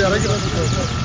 இறக்கிறது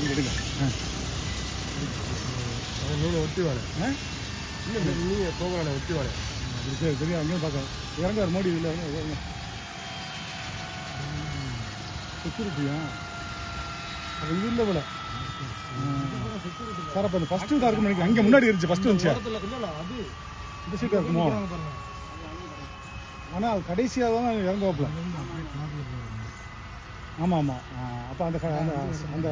நீங்கள் எடுங்க மீன் ஒட்டி வாழை ஆ. இல்லை மீன் போகலாம் ஒட்டி வாழை அப்படி சரி அங்கேயும் பார்க்க இறங்குவார் மோடி இல்லை இறங்க செக்யூரிட்டியா அப்போ இது இல்லை போல சார் அப்போ அந்த ஃபஸ்ட்டு இருக்கும் நினைக்கிறேன் அங்கே முன்னாடி இருந்துச்சு ஃபஸ்ட்டு வந்துச்சு அது இந்த சீட்டாக இருக்குமோ ஆனால் அது கடைசியாக தான் இறங்குவாப்புல ஆமாம் ஆமாம் அப்போ அந்த அந்த அந்த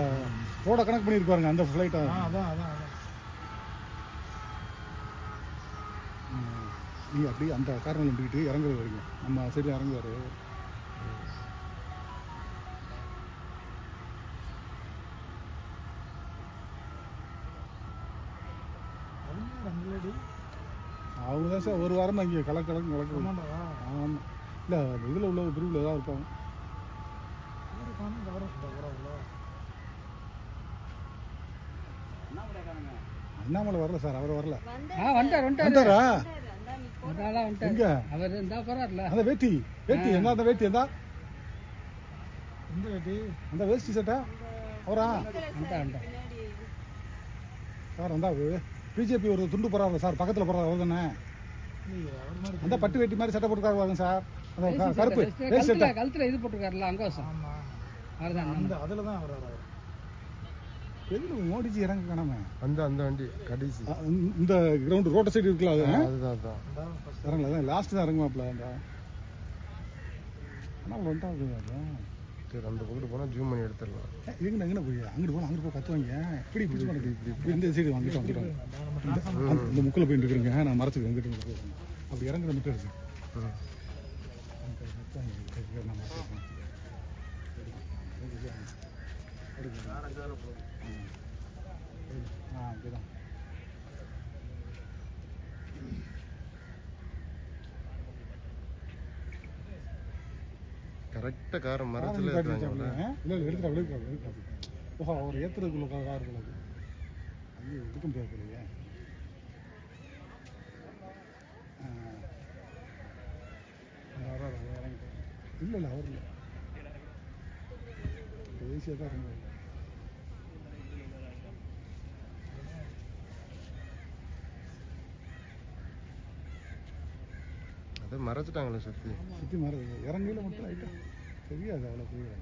ரோட கணக்கு பண்ணியிருப்பாருங்க அந்த ஃப்ளைட்டை அதான் அதான் அதான். நீங்கள் அப்படியே அந்த காரணம் நம்பிக்கிட்டு இறங்குறது வரீங்க நம்ம சைடில் இறங்குவார் அவங்க தான் சார் ஒரு வாரமாக இங்கே கலக்கு கலக்கு கலக்கு. ஆமாம் இல்லை இதில் உள்ள பிரிவில் தான் இருப்பாங்க. அண்ணாமலை வரல சார் அவர் வரல. வந்துட்டார் எங்க? அவர் இருந்தா போறாருல. அந்த வேட்டி வேட்டி எங்க அந்த வேட்டி எந்தா? இந்த வேட்டி? அந்த வேஷ்டி சட்டை? அவரா? சார் வந்தா பிஜேபி ஒரு துண்டு போறாரு சார் பக்கத்தில் போறாரு அவர் தானே? அந்த பட்டு வேட்டி மாதிரி சட்டை போட்டுக்காரு வாங்க சார். அந்த கருப்பு கழுத்துல இது போட்டிருக்காருல அங்கோசம் அந்த அதில் தான் வர்றாரு அவர் எதில் மோடிஜி இறங்க காணாம அந்த அந்த வண்டி கடைசி. இந்த கிரவுண்ட் ரோட்ட சைடு இருக்குல்ல அது? அதுதான் அதுதான் இறங்கல லாஸ்ட் தான் இறங்குவாப்ல அந்த. ஆனால் வந்துட்டாங்க சரி அந்த பக்கத்து போனால் ஜூம் பண்ணி எடுத்துடலாம். எங்கே எங்கே போய்? அங்கிட்டு போகலாம் அங்கிட்டு போய் கத்துவாங்க இப்படி பிடிச்சி பண்ணி இப்படி இந்த சைடு வாங்கிட்டு வந்துட்டோம் இந்த- முக்கில் போயிட்டு இருக்கிறேங்க. நான் மரத்துக்கு வந்துட்டு. அப்படி இறங்குற மட்டும் இருக்கு. ம். ஆ அப்படிதான் கரெக்டாக காரை மரத்தில் இல்லை இல்லை எடுத்துட்டு ஓஹோ அவர் ஏற்றுறதுக்குள்ள கார் இருக்குது ஐயோ எடுக்க முடியாது இல்லையா இல்லை இல்லை அவர் இல்லை. ஈஸியாக தான் அதை மறைச்சிட்டாங்களே சுற்றி சுற்றி மறை இறங்கையில் மட்டும் லைட்டாக தெரியாது அவ்வளோ புரியல